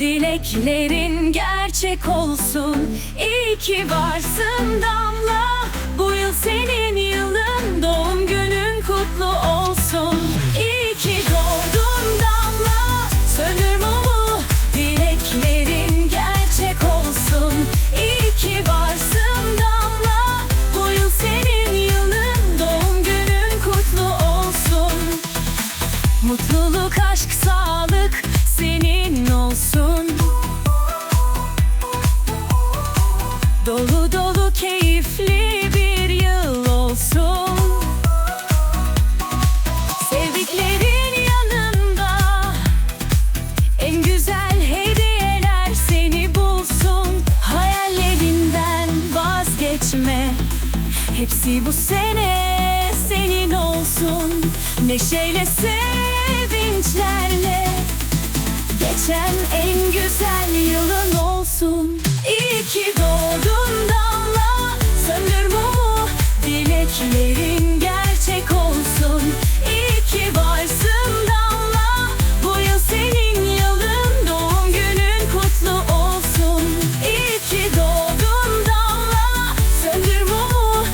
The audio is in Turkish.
Dileklerin gerçek olsun. İyi ki varsın Damla. Bu yıl senin Dolu dolu keyifli bir yıl olsun. Sevdiklerin yanında En güzel hediyeler seni bulsun. Hayallerinden vazgeçme Hepsi bu sene senin olsun. Neşeyle sevinçlerle Geçen en güzel yılın olsun Düşlerin gerçek olsun. İyi varsın damla. Bu yıl senin yılın Doğum günün kutlu olsun. İyi ki damla. Söndür mumu